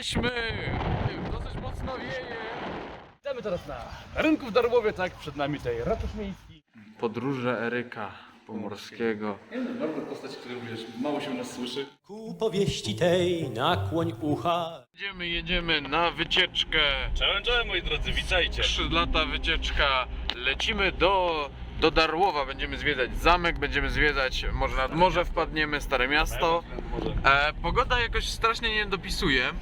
Jesteśmy! Dosyć mocno wieje. Witamy teraz na rynku w Darłowie, tak? Przed nami tutaj ratusz miejski. Podróże Eryka Pomorskiego. Bardzo postać, który wiesz, mało się u nas słyszy. Ku powieści tej nakłoń ucha. Jedziemy, jedziemy na wycieczkę. Czołem, czołem moi drodzy, witajcie. Skrzydlata wycieczka. Lecimy do, do Darłowa. Będziemy zwiedzać zamek, będziemy zwiedzać, może nad morze wpadniemy, Stare Miasto. E, pogoda jakoś strasznie nie dopisuje,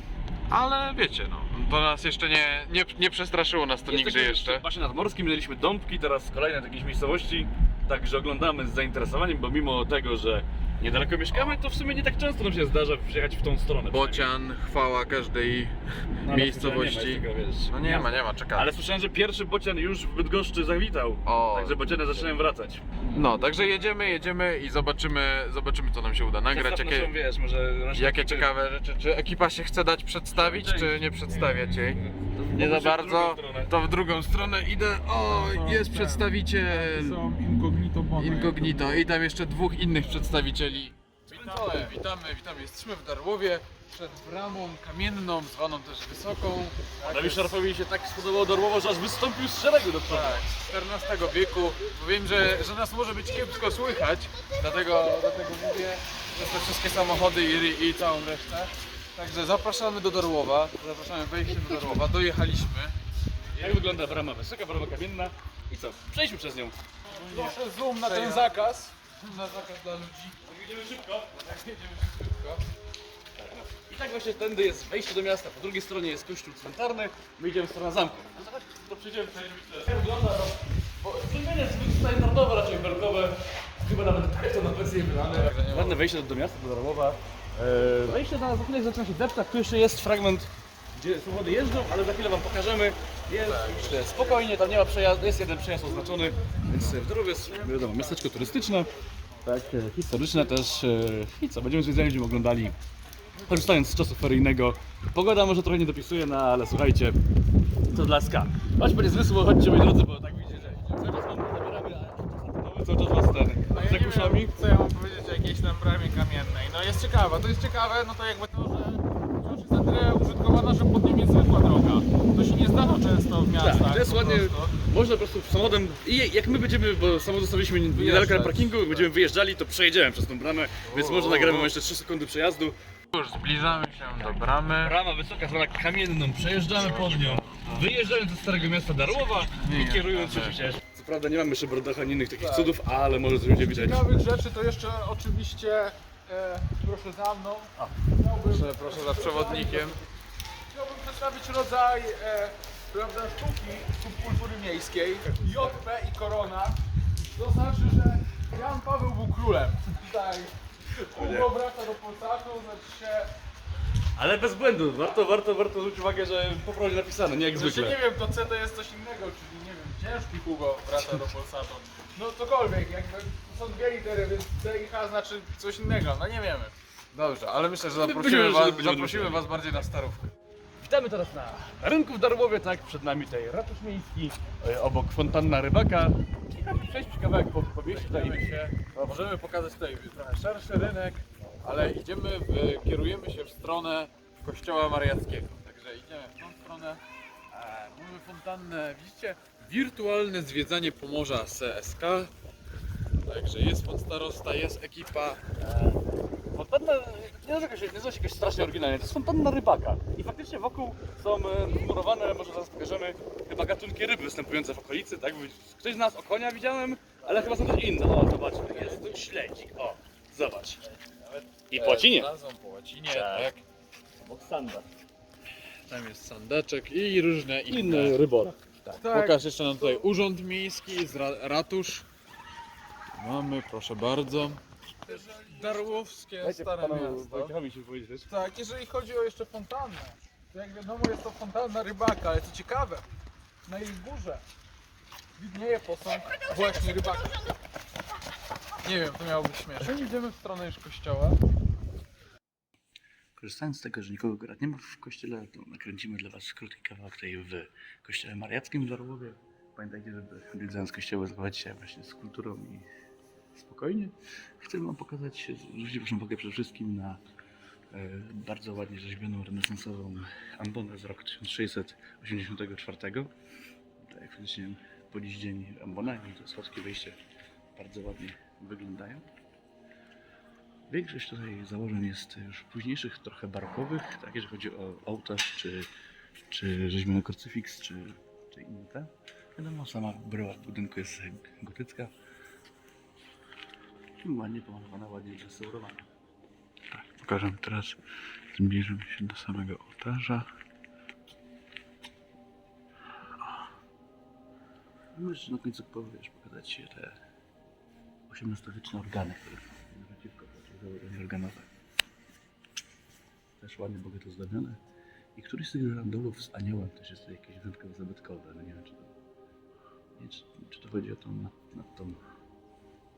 ale wiecie, no, to nas jeszcze nie, nie, nie przestraszyło nas to nigdy jeszcze. W pasie nadmorskim minęliśmy Dąbki, teraz kolejne jakieś miejscowości. Także oglądamy z zainteresowaniem, bo mimo tego, że niedaleko mieszkamy, to w sumie nie tak często nam się zdarza przyjechać w tą stronę. Bocian, chwała każdej No, ale miejscowości. nie ma, wiesz, No nie ma, nie ma, czekaj. Ale słyszałem, że pierwszy bocian już w Bydgoszczy zawitał. O. Także bociany zaczynają wracać. No, także jedziemy, jedziemy i zobaczymy, zobaczymy co nam się uda nagrać, jakie, naszą, wiesz, może jakie ciekawe rzeczy. Czy ekipa się chce dać przedstawić, czy nie przedstawiać jej? Nie za w bardzo, drugą stronę. to w drugą stronę idę. O, jest przedstawiciel Są. Incognito i tam jeszcze dwóch innych przedstawicieli. Witamy, witamy, witamy. Jesteśmy w Darłowie przed bramą kamienną, zwaną też Wysoką. Dawi Szarfowi się tak spodobało Darłowo, że aż wystąpił z szeregu do przodu. Tak, z XIV wieku. Bo wiem, że, że nas może być kiepsko słychać, dlatego, dlatego mówię, że te wszystkie samochody i, i całą resztę. Także zapraszamy do Darłowa, zapraszamy wejście do Darłowa, dojechaliśmy. Jak wygląda brama wysoka, brama kamienna i co? Przejdźmy przez nią. Proszę zoom na ten zakaz. Na zakaz dla ludzi. Jedziemy szybko. Tak, jedziemy szybko. I tak właśnie tędy jest wejście do miasta, po drugiej stronie jest kościół cmentarny, my idziemy w stronę zamku. No to przejdziemy, przejdziemy. Jak wygląda to? Bo jest standardowe, raczej belkowe, chyba nawet tak to na presję wydane. Ładne wejście do miasta, do Darłowa. Eee, wejście na za chwilę zaczyna się deptać, tu jeszcze jest fragment, gdzie samochody jeżdżą, ale za chwilę wam pokażemy. Jest już spokojnie, tam nie ma przejazdu, jest jeden przejazd oznaczony, więc w Dorowie jest wiadomo, miasteczko turystyczne, tak, e, historyczne też. e, I co, będziemy zwiedzali, będziemy oglądali korzystając z czasu feryjnego. Pogoda może trochę nie dopisuje, no ale słuchajcie, to dla ska. Chodź będzie zmysł, chodźcie moi drodzy, bo tak widzicie, że cały czas wam zabieramy, a cały czas was ten No ja za nie kuszami. wiem, co ja mam powiedzieć o jakiejś tam bramie kamiennej. No jest ciekawe, to jest ciekawe, no to jakby to, tyle użytkowana, że pod nim jest zwykła droga. To się nie zdarza często w miastach. Tak, to jest po ładnie, prostu. można po prostu samochodem, i jak my będziemy, bo samochód zostawiliśmy niedaleko na parkingu, będziemy wyjeżdżali, to przejedziemy przez tą bramę, więc może nagramy jeszcze 3 sekundy przejazdu. Już zbliżamy się do bramy. Brama wysoka, zwana kamienną, przejeżdżamy pod nią, wyjeżdżając ze Starego Miasta Darłowa i kierując się przecież. Co prawda nie mamy jeszcze Brodacha ani innych takich cudów, ale może będziemy widać. ciekawych rzeczy to jeszcze oczywiście, e, proszę za mną, chciałbym, Proszę, proszę za przewodnikiem. chciałbym przedstawić rodzaj e, prawda, sztuki subkultury miejskiej, JP i Korona. To znaczy, że Jan Paweł był królem. Tutaj Hugo wraca do Polsatu, znaczy się Ale bez błędu, warto, warto, warto zwrócić uwagę, że po prostu napisane, nie jak Znaczy zwykle. nie wiem, to C to jest coś innego, czyli nie wiem, ciężki Hugo wraca do Polsatu. No cokolwiek, jakby są dwie litery, więc C i H znaczy coś innego, no nie wiemy. Dobrze, ale myślę, że zaprosimy was, zaprosimy was bardziej na starówkę. Witamy teraz na rynku w Darłowie, tak, przed nami tutaj ratusz miejski, e, obok fontanna rybaka. I przejść kawałek po, po mieście tutaj. się. Możemy pokazać tutaj trochę szerszy rynek, ale idziemy, w, kierujemy się w stronę kościoła mariackiego. Także idziemy w tą stronę. E, mamy fontannę, widzicie? Wirtualne zwiedzanie Pomorza CSK. Także jest pan starosta, jest ekipa. Fontanna nie nazywa się, nazywa się jakoś strasznie oryginalnie, to jest fontanna rybaka. I faktycznie wokół są e, zmurowane, może zaraz pokażemy, chyba gatunki ryb występujące w okolicy, tak? Bo Ktoś z nas o konia widziałem, ale chyba są też inne. O, zobaczmy, jest tu śledzik, o, zobacz. I po łacinie. Po łacinie, Tak. tak. Obok sanda. Tam jest sandaczek i różne inne. Inny rybor. Tak. Pokaż jeszcze nam tutaj urząd miejski, ratusz. Mamy, proszę bardzo. Darłowskie stare miasto. Wojciechowi się powiedzieć. Tak, jeżeli chodzi o jeszcze fontannę, to jak wiadomo jest to fontanna rybaka, ale co ciekawe, na jej górze widnieje posąg właśnie rybaka. Nie wiem, to miało być śmieszne. Idziemy w stronę już kościoła. Korzystając z tego, że nikogo akurat nie ma w kościele, to nakręcimy dla Was krótki kawałek tutaj w kościele mariackim w Darłowie. Pamiętajcie, żeby odwiedzając kościoły zachować się właśnie z kulturą i spokojnie. Chcę Wam pokazać, zwrócić Waszą uwagę przede wszystkim na e, bardzo ładnie rzeźbioną renesansową ambonę z roku 1684. Tak jak powiedziałem, po dziś dzień ambona i to słodkie wejście bardzo ładnie wyglądają. Większość tutaj założeń jest już późniejszych, trochę barokowych, tak jeżeli chodzi o ołtarz, czy, czy rzeźbiony krucyfiks, czy, czy inne te. Wiadomo, sama bryła budynku jest gotycka. Ładnie pomalowana, ładnie zrestaurowana. Tak, pokażę teraz, zbliżymy się do samego ołtarza. Jeszcze na końcu powiesz, pokazać Ci te XVIII-wieczne organy, które naprzeciwko to założenie organowe. Też ładnie, bogato zdobione. I któryś z tych żandolów z aniołem też jest jakieś wyjątkowo zabytkowe. No nie wiem, czy to, nie, czy, czy to chodzi o tą, nad, nad tą,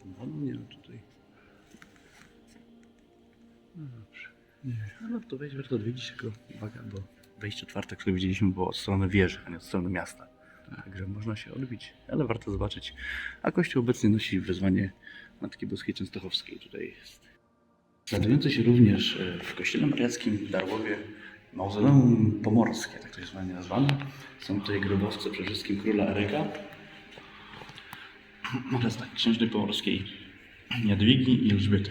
wodą, nie czy tutaj... No dobrze. Nie, ale to wejść, warto odwiedzić, tylko uwaga, bo wejście otwarte, które widzieliśmy, było od strony wieży, a nie od strony miasta. Także można się odbić, ale warto zobaczyć. A kościół obecnie nosi wezwanie Matki Boskiej Częstochowskiej. Tutaj jest. Znajdujące się również e, w kościele mariackim w Darłowie mauzoleum pomorskie, tak to jest ładnie nazwane. Są tutaj grobowce przede wszystkim króla Eryka oraz tak, księżnej pomorskiej Jadwigi i Elżbiety.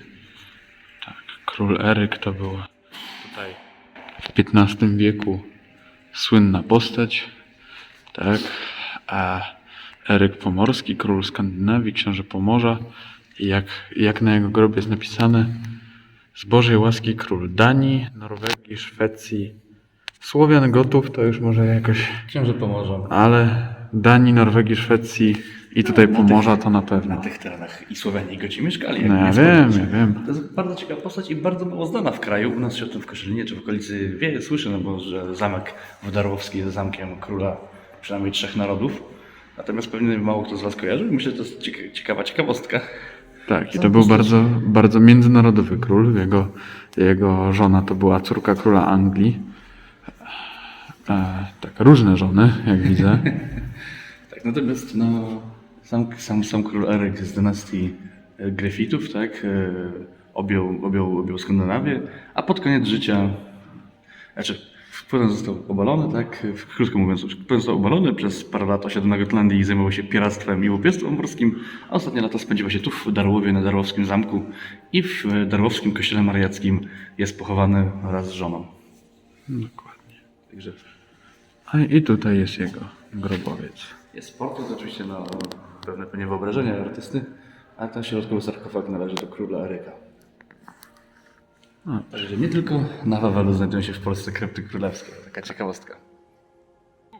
Tak, król Eryk to był tutaj w XV wieku słynna postać, tak, a Eryk Pomorski, król Skandynawii, książę Pomorza i jak, jak na jego grobie jest napisane z Bożej łaski król Danii, Norwegii, Szwecji, Słowian, Gotów to już może jakoś, Księże Pomorza. ale Danii, Norwegii, Szwecji i tutaj Na Pomorza tych- to na Na pewno. tych terenach i Słowianie i Goci mieszkali. jak No ja wiem, ja wiem. To jest bardzo ciekawa postać i bardzo mało znana w kraju. U nas się o tym w Koszalinie czy w okolicy wie, słyszy, no bo że zamek w Darłowskiej jest zamkiem króla przynajmniej trzech narodów. Natomiast pewnie mało kto z Was kojarzy. Myślę, że to jest cieka- ciekawa ciekawostka. Tak, i to był bardzo, bardzo międzynarodowy król. Jego, jego żona to była córka króla Anglii. E, tak, różne żony, jak widzę. Tak, natomiast no, sam, sam, sam król Eryk z dynastii e, Grefitów, tak, e, objął, objął, objął Skandynawię, a pod koniec życia, znaczy wpłynął został obalony, tak, w- krótko mówiąc, wpłynął został obalony, przez parę lat osiadł na Gotlandii i zajmował się piractwem i łopiestwem morskim, a ostatnie lata spędziła się tu w Darłowie, na Darłowskim Zamku i w e, Darłowskim Kościele Mariackim jest pochowany wraz z żoną. Dokładnie. Także A i tutaj jest jego grobowiec. Jest portret oczywiście na pewne pewnie wyobrażenia artysty, a ten środkowy sarkofag należy do króla Eryka. A. Także nie tylko na Wawelu znajdują się w Polsce krypty królewskie. Taka ciekawostka.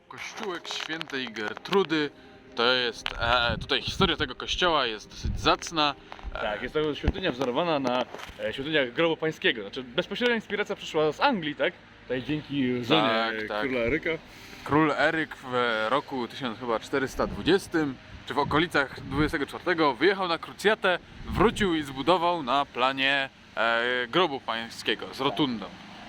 Kościółek świętej Gertrudy. To jest, e, tutaj historia tego kościoła jest dosyć zacna. Tak, jest to świątynia wzorowana na e, świątyniach grobu pańskiego. Znaczy bezpośrednia inspiracja przyszła z Anglii, tak? Tutaj dzięki żonie Tak, e, tak. króla Eryka. Król Eryk w roku 1420 czy w okolicach 24 wyjechał na krucjatę, wrócił i zbudował na planie e, grobu pańskiego z rotundą.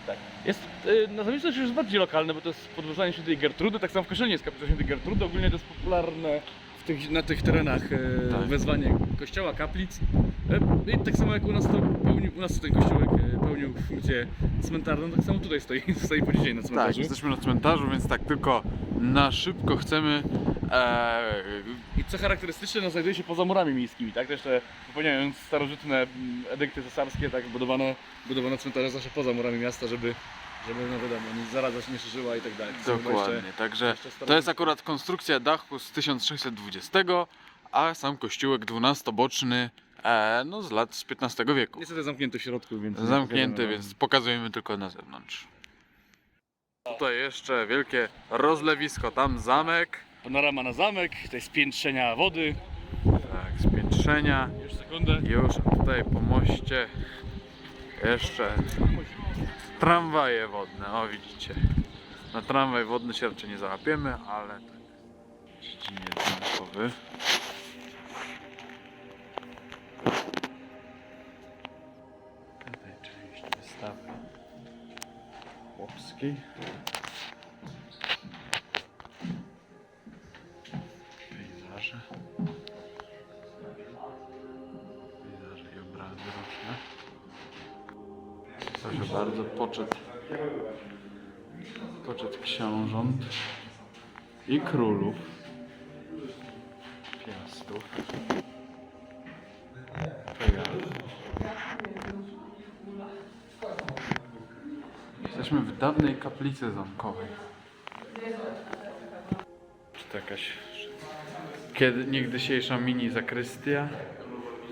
Tak. Jest, e, nazwisko już jest bardziej lokalne, bo to jest podróżanie świętej Gertrudy, tak samo w Koszalinie jest kaplica świętej Gertrudy. Ogólnie to jest popularne w tych, na tych terenach e, Tak. wezwanie kościoła, kaplic. E, I tak samo jak u nas, to pełni, u nas ten kościółek e, pełnił funkcję cmentarną, tak samo tutaj stoi, stoi po dzisiaj na Tak, cmentarzu. jesteśmy na cmentarzu, więc tak tylko na szybko chcemy e, co charakterystyczne, no, znajduje się poza murami miejskimi, tak? Też te, wypełniając starożytne mm, edykty cesarskie, tak, budowano, budowano cmentarze zawsze poza murami miasta, żeby, żeby no wiadomo, zaraza się nie szerzyła i tak dalej. To Dokładnie, jeszcze- także jeszcze to jest akurat konstrukcja dachu z 1620, a sam kościółek dwunastoboczny e, no, z lat z XV wieku. Niestety zamknięty w środku, więc... Zamknięty, pokażemy więc pokazujemy tylko na zewnątrz. Tutaj jeszcze wielkie rozlewisko, tam zamek. Panorama na zamek, tutaj spiętrzenia wody. tak, spiętrzenia. Już sekundę. Już tutaj po moście jeszcze tramwaje wodne, o widzicie. Na tramwaj wodny się raczej nie załapiemy, ale tak dziedzinie zamkowy. Tutaj część wystawy chłopskiej. I królów. Piastów. To ja. Jesteśmy w dawnej kaplicy zamkowej. Czy to jakaś kiedy niegdysiejsza mini zakrystia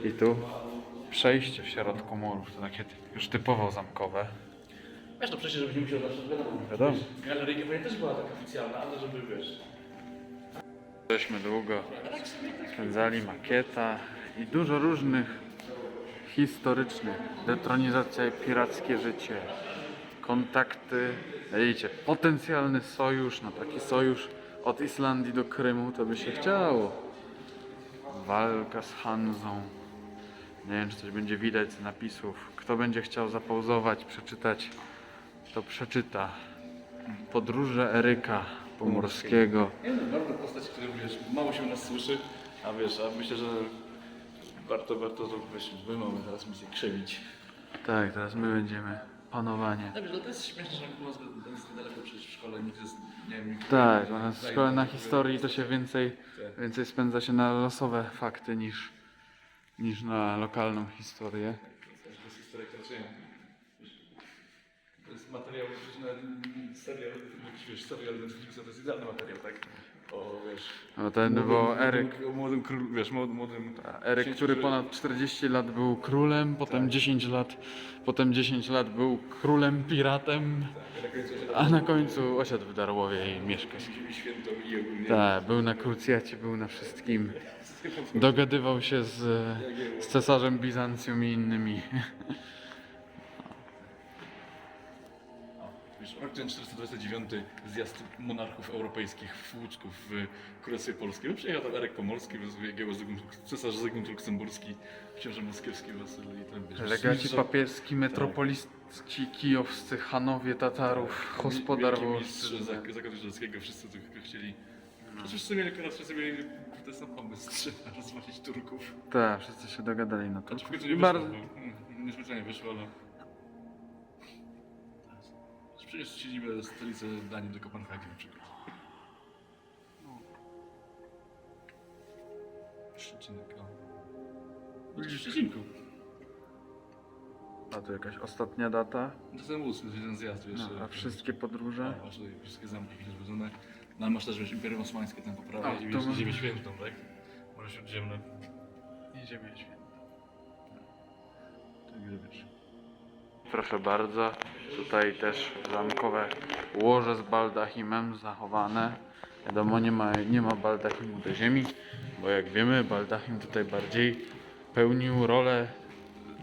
i tu przejście w środku murów, to takie już typowo zamkowe. Wiesz, to przecież, żebyś nie musiał zawsze wiadomo. Wiadomo. Galeryjka pewnie też była taka oficjalna, ale żeby wiesz. Żeśmy długo spędzali makieta i dużo różnych historycznych. Detronizacja i pirackie życie. Kontakty. Widzicie, potencjalny sojusz, no taki sojusz od Islandii do Krymu to by się chciało. Walka z Hanzą. Nie wiem, czy coś będzie widać z napisów. Kto będzie chciał zapauzować, przeczytać, to przeczyta. Podróże Eryka Pomorskiego. Nie no, bardzo postać, która wiesz, mało się nas słyszy, a wiesz, a myślę, że warto, warto to wiesz, my mamy teraz misję krzewić. Tak, teraz my będziemy panowanie. No wiesz, no to jest śmieszne, że u nas jest niedaleko przecież w szkole, nikt jest, nie wiem, nikt Tak, u nas w szkole na historii to się więcej, więcej spędza się na losowe fakty niż, niż na lokalną historię. To jest historia raczej. Jest materiał, przecież na serial, jakiś wiesz, serial Netflixa to jest idealny materiał, tak? O, wiesz... No ten był Eryk. O młodym królu, wiesz, młodym... młodym Eryk, księciu, który ponad 40 lat był królem, potem 10 lat, potem 10 lat był królem piratem, Na końcu się a na końcu osiadł w Darłowie i mieszka. Tak, był na krucjacie, był na wszystkim. Dogadywał się z, z cesarzem Bizancjum i innymi. Wiesz, rok 1429 zjazd monarchów europejskich w Łuczku w Królestwie Polskim. Przyjechał tam Erek Pomorski, wyjechał Zygmunt, cesarz Zygmunt Luksemburski, książę moskiewski Wasyl i tam wiesz... Legaci papieski, metropolici kijowscy, Hanowie Tatarów, gospodar wielki Włoski. mistrz Zak- Zakonu Żydowskiego, wszyscy tu chcieli... Przecież wszyscy mieli akurat, wszyscy mieli ten sam pomysł, trzeba rozwalić Turków. Tak, wszyscy się dogadali na to. Znaczy w końcu nie wyszło, Bardzo... bo, mm, niespecjalnie wyszło, ale... Przecież siedzimy stolicę Danii do Kopenhagi na przykład. Szczecinek, o. No to w Szczecinku. A to jakaś ostatnia data? To ten wóz, to jest jeden zjazd, wiesz. No, a wszystkie podróże? a, Masz tutaj wszystkie zamki jakieś zbudzone. No ale masz też wiesz, Imperium Osmańskie tam po A, prawej i to wiesz, ma- Ziemię Świętą, tak? Może Śródziemne. I Ziemia Święta. Tak wiesz. Proszę bardzo, tutaj też zamkowe łoże z baldachimem zachowane. Wiadomo, nie ma, nie ma baldachimu do ziemi, bo jak wiemy, baldachim tutaj bardziej pełnił rolę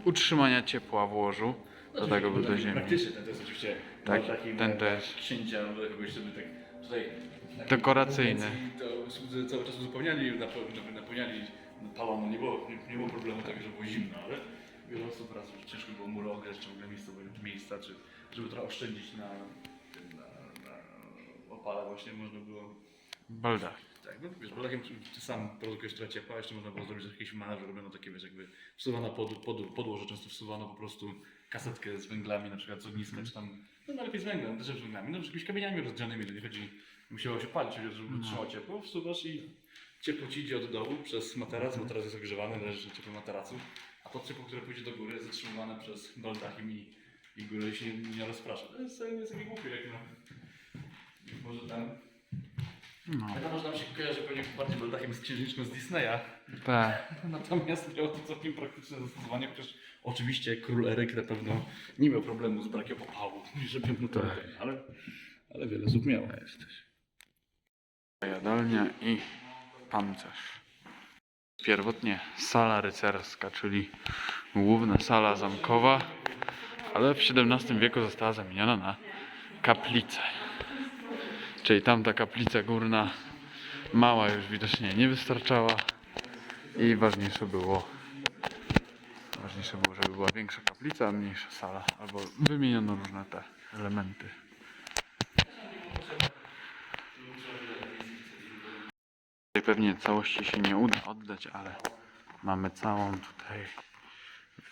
utrzymania ciepła w łożu. Do tego był do ziemi. Praktycznie ten to jest oczywiście Tak, taki ten jest. księcia, no jakoś sobie tak tutaj Dekoracyjny. To cały czas uzupełniali, napeł- napełniali palono, nie było, nie, nie było problemu że było zimno, ale wiele osób raz już ciężko było mury ograć, ogóle miejsca, miejsca czy żeby trochę oszczędzić na, na, na opale właśnie można było. Baldach. tak, no wiesz, Bolakiem ty sam produkujesz trochę ciepła, jeszcze można było zrobić jakieś malarze, robiono takie, wiesz, jakby wsuwano pod, pod, podłoże, często wsuwano po prostu kasetkę z węglami, na przykład z ogniska, czy tam, no najlepiej z węglem, też z węglami, no z jakimiś kamieniami rozgrzanymi, to nie chodzi, musiało się palić, żeby trzymało ciepło, wsuwasz i ciepło ci idzie od dołu przez materac, materac jest ogrzewany, leży na ciepłym materacu, a to ciepło, które pójdzie do góry jest zatrzymywane przez baldachim i, i górę się nie, nie rozprasza. To jest, to jest taki głupie, jak no, może tam No, tak może nam się kojarzy pewnie bardziej baldachem z księżniczką z Disneya. tak. Natomiast miało to całkiem praktyczne zastosowanie, chociaż oczywiście król Eryk na pewno nie miał problemu z brakiem opału, żeby mu to Tak. ale, ale wiele miało. Jesteś. Jadalnia i pancerz. Pierwotnie sala rycerska, czyli główna sala zamkowa, ale w XVII wieku została zamieniona na kaplicę. Czyli tamta kaplica górna, mała już widocznie nie wystarczała i ważniejsze było, ważniejsze było, żeby była większa kaplica, a mniejsza sala, albo wymieniono różne te elementy. Pewnie całości się nie uda oddać, ale mamy całą tutaj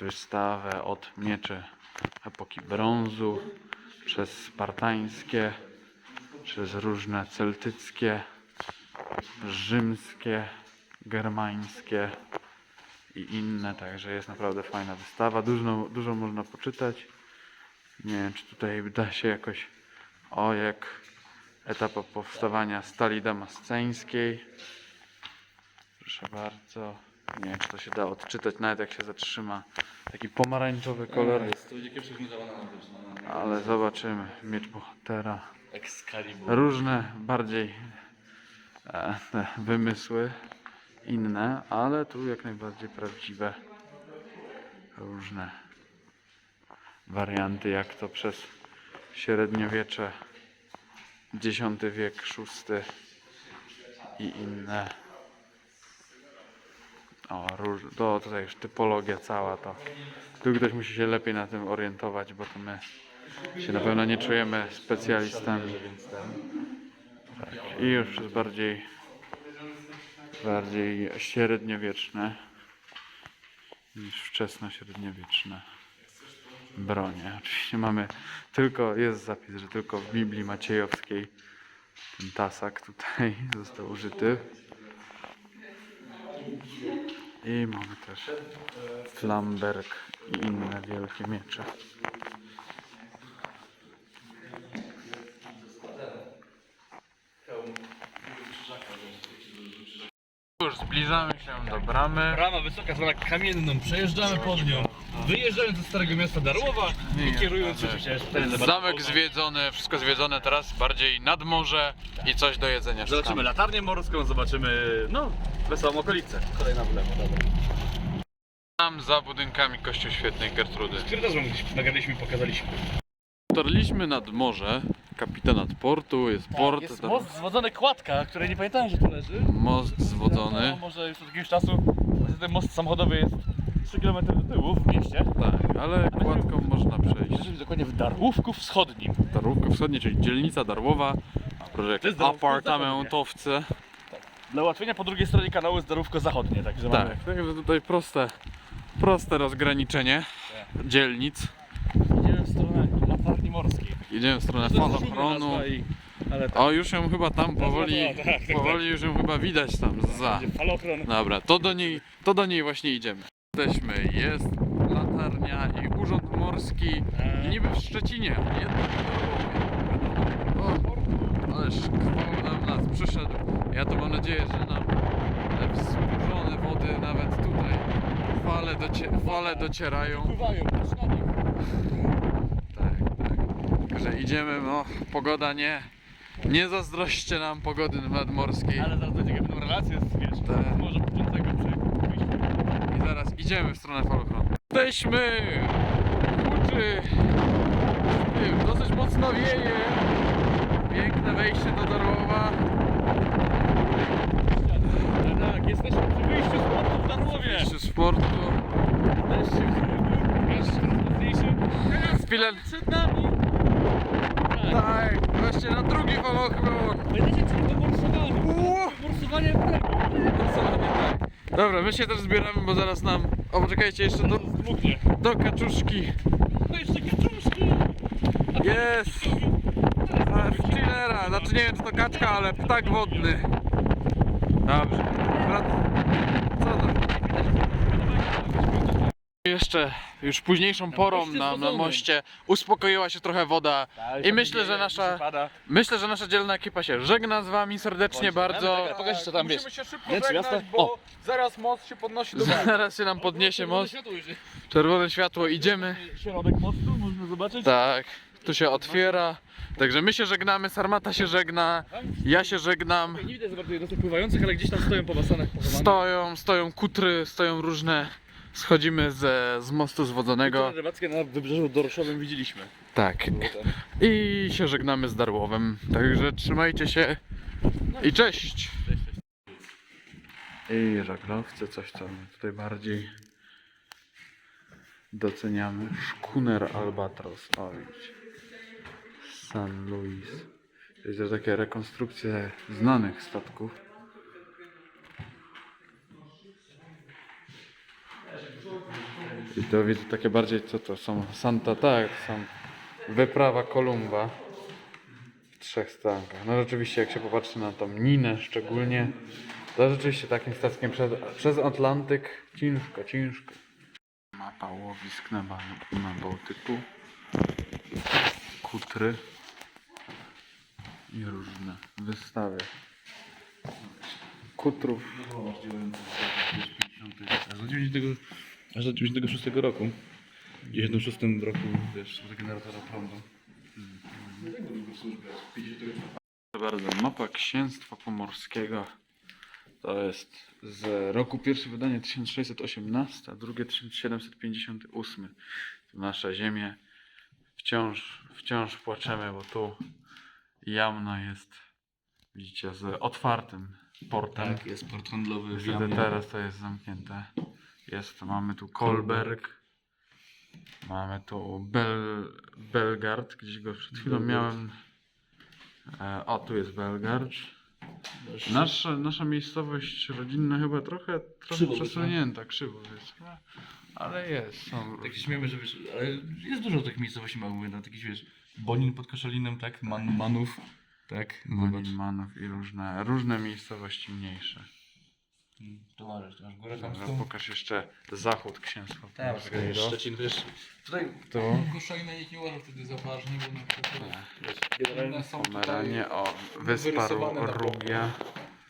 wystawę od mieczy epoki brązu przez spartańskie, przez różne celtyckie, rzymskie, germańskie i inne, także jest naprawdę fajna wystawa. Dużo, dużo można poczytać. Nie wiem, czy tutaj da się jakoś o jak etap powstawania stali damasceńskiej. Proszę bardzo. Nie wiem, czy to się da odczytać, nawet jak się zatrzyma taki pomarańczowy kolor. Też, no, no. Ale zobaczymy. Miecz bohatera. Excalibur. Różne bardziej e, te wymysły inne, ale tu jak najbardziej prawdziwe różne warianty, jak to przez średniowiecze X wiek, VI i inne. O, róż, to tutaj już typologia cała to. Tu ktoś musi się lepiej na tym orientować, bo to my się na pewno nie czujemy specjalistami. Tak. I już jest bardziej bardziej średniowieczne niż wczesno-średniowieczne bronie. Oczywiście mamy tylko, jest zapis, że tylko w Biblii Maciejowskiej ten tasak tutaj został użyty. I mamy też Flamberg i inne wielkie miecze. Zbliżamy się do bramy. Brama wysoka, zwana kamienną, przejeżdżamy pod nią, wyjeżdżając ze starego miasta Darłowa i kierując się przecież Zamek zwiedzony, wszystko zwiedzone teraz bardziej nad morze i coś do jedzenia. Zobaczymy szukamy. latarnię morską, zobaczymy, no, wesołą okolicę. Kolejna w lewo, dobra. Tam za budynkami Kościół Świętej Gertrudy. Który też wam gdzieś nagadaliśmy i pokazaliśmy. Dotarliśmy nad morze, kapitanat portu, jest port, Jest tam most zwodzony Kładka, której nie pamiętałem, że tu leży. most No, zwodzony. może już od jakiegoś czasu. Ten most samochodowy jest 3 km do tyłu w mieście. Tak, ale kładką można przejść. Jesteśmy dokładnie w Darłówku Wschodnim. Darłówko Wschodnie, czyli dzielnica Darłowa, projekt To jest Darłówko apartamentowce. Dla ułatwienia po drugiej stronie kanału jest Darłówko Zachodnie, także mamy Tak, także tutaj proste, proste rozgraniczenie dzielnic. Idziemy w stronę latarni morskiej. Idziemy w stronę falochronu. Ale tak, O, już ją chyba tam powoli, tak, tak, tak. powoli już ją chyba widać tam za. będzie falochron. Dobra, to do niej, to do niej właśnie idziemy. Jesteśmy, jest latarnia i urząd morski i niby w Szczecinie, a jednak. O, ależ kwał nam nas przyszedł. Ja to mam nadzieję, że nam te wzburzone wody nawet tutaj fale, docie, fale docierają. Pływają, patrz na nich. Tak, tak. Także idziemy, no pogoda nie, nie zazdroście nam pogody nadmorskiej. Ale zaraz będzie pewną relację z wiesz, Tak. z morza płynącego wyjściu. I zaraz idziemy w stronę falochronu. Jesteśmy! Nie wiem, dosyć mocno wieje. Piękne wejście do Darłowa. Ale tak, jesteśmy przy wyjściu z portu w Darłowie. Jeszcze z portu. Się Deszcz coraz mocniejszy. Chwilę. Przed nami. Tak, właśnie na drugi falochron. Pamiętacie, czyli to morsowanie. Morsowanie w brzegu. Dokładnie tak. Dobra, my się też zbieramy, bo zaraz nam... O, poczekajcie, jeszcze do, Dmuchnie. do kaczuszki. No jeszcze kaczuszki. Jest! A, Chillera, znaczy nie wiem czy to kaczka, ale ptak wodny. Dobrze. Wrac... Co to? Jeszcze już późniejszą porą moście na, na moście uspokoiła się trochę woda i myślę, że nasza myślę, że nasza dzielna ekipa się żegna z wami serdecznie bardzo. Pokaż co tam wiesz. Musimy się szybko Wnętrze żegnać, miasta? bo O. zaraz most się podnosi do góry. Zaraz się nam podniesie most, jest. czerwone światło, idziemy. Środek mostu, można zobaczyć. Tak, tu się otwiera. Także my się żegnamy, Sarmata się żegna, ja się żegnam. Nie widać za bardzo jednostek pływających, ale gdzieś tam stoją po basenach pochowane. Stoją, stoją kutry, stoją różne. Schodzimy ze, z mostu zwodzonego. Rybackie na wybrzeżu doroszowym widzieliśmy. Tak. I się żegnamy z Darłowem. Także trzymajcie się i cześć! I żaglowcy, coś co my tutaj bardziej doceniamy. Szkuner Albatros. O widzicie. San Luis. To jest takie rekonstrukcje znanych statków. I to widzę takie bardziej, co to są? Santa, tak, są wyprawa Kolumba w trzech stankach. No rzeczywiście, jak się popatrzy na tą Ninę szczególnie, to rzeczywiście takim statkiem przez, przez Atlantyk ciężko, ciężko. Mapa łowisk na, na Bałtyku, kutry i różne wystawy kutrów. 90, aż do 96 roku. W 96 roku, wiesz, z generatora prądu. Proszę bardzo, mapa księstwa pomorskiego. To jest z roku pierwsze wydanie 1618, a drugie 1758. To nasze ziemie. Wciąż, wciąż płaczemy, bo tu jamno jest, widzicie, z otwartym portem. Tak, jest port handlowy Niestety teraz to jest zamknięte. Jest, mamy tu Kolberg. Mamy tu Bel, Belgard, gdzieś go przed chwilą miałem. E, o, tu jest Belgard. Nasza, nasza miejscowość rodzinna chyba trochę, trochę Krzywo przesunięta, krzywo jest. Ale jest, są Tak się śmiemy, że wiesz, ale jest dużo tych miejscowości małych, no takich wiesz, Bonin pod Koszalinem, tak, Man, Manów, tak, zobacz. Manów i różne, różne miejscowości mniejsze. To masz, to masz górę Dobra, pokaż jeszcze zachód księstwa pomorskiego. Szczecin, wiesz, tutaj Tu Koszalina nikt nie uważa wtedy za ważne, bo na przykład inne są Pomeranie, tutaj, o, wyspa wyrysowane na Rugia.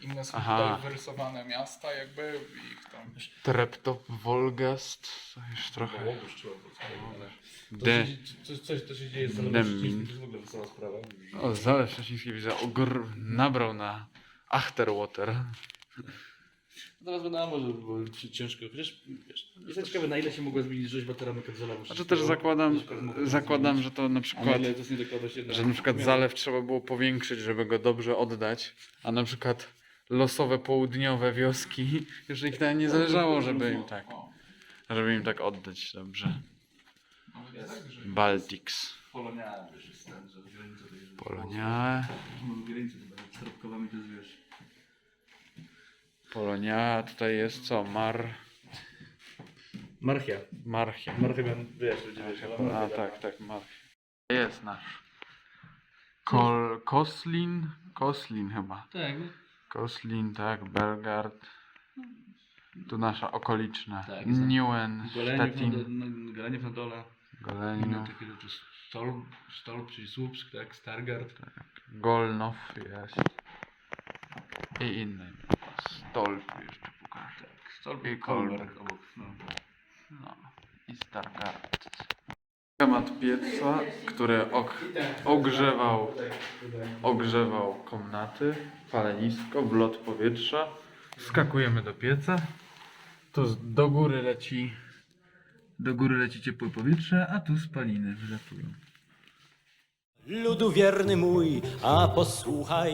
inne są Aha. tutaj wyrysowane miasta jakby i ich tam... Treptop Wolgast, to już trochę. De, coś, coś, to się dzieje z Demin. Zalewem to jest w ogóle wesoła sprawa. o, Zalew Szczeciński widzę, ogr, nabrał na Achterwater. Zaraz będę na bo ci- ciężko, chociaż wiesz, jestem ciekawy na ile się mogła zmienić rzeźba ceramika z Zalewu Znaczy też zakładam, zakładam, że to na A przykład, ile to jest nie dokłada się że na przykład zalew trzeba było powiększyć, żeby go dobrze oddać, a na przykład losowe południowe wioski, już ich tam nie zależało, żeby im tak, żeby im tak oddać dobrze. Baltics. Polonia, wiesz, jest ten, że granica to jest... Polonia, Mamy granicę, to będzie czteropkowami, to jest wiesz... Polonia, tutaj jest co? Mar, Marchia. Marchia. Marchia miałem, wiesz, będzie wiesz, ale A tak, tak, Marchia. Jest nasz. Kol, Koslin? Koslin chyba. Tak. Koslin, tak, Belgard. Tu nasza okoliczna. Tak, jest- do- na, Goleniów na dole. Goleniów, Inne takie rzeczy, Stolp, Stolp, czyli Słupsk, tak, Stargard. Golnow jest. I inne. Stolp jeszcze pokażę. Tak, Stolp I Kolberg. Obok. No. No i Stargard. Temat pieca, który og ogrzewał, ogrzewał komnaty, palenisko, wlot powietrza. Skakujemy do pieca. Tu do góry leci do góry leci ciepłe powietrze, a tu spaliny wylatują. Ludu wierny mój, a posłuchaj